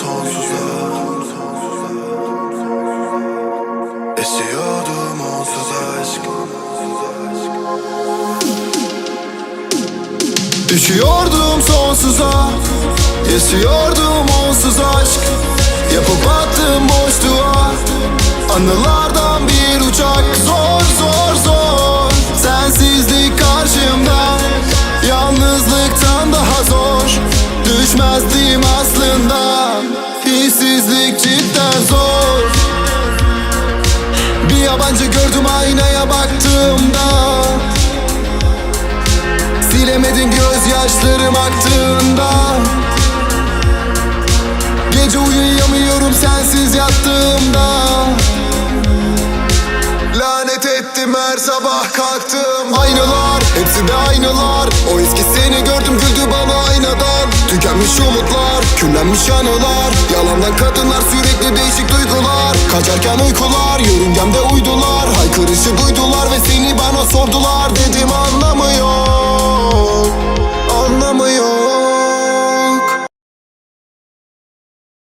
sonsuza Esiyordum onsuz aşk. Düşüyordum sonsuza. Esiyordum onsuz aşk. Yapıp attım zor. Bir yabancı gördüm aynaya baktığımda. Silemedin gözyaşlarım aktığında. Gece uyuyamıyorum sensiz yattığımda. Lanet ettim her sabah kalktım. Aynalar, hepsi de aynalar. O eski seni gördüm güldü bana aynadan Tükenmiş umutlar, küllenmiş anılar. Yalandan kadınlar sürekli değişik duygular. Kaçarken uykular, yörüngemde uydular. Haykırışı duydular ve seni bana sordular. Dedim anlamı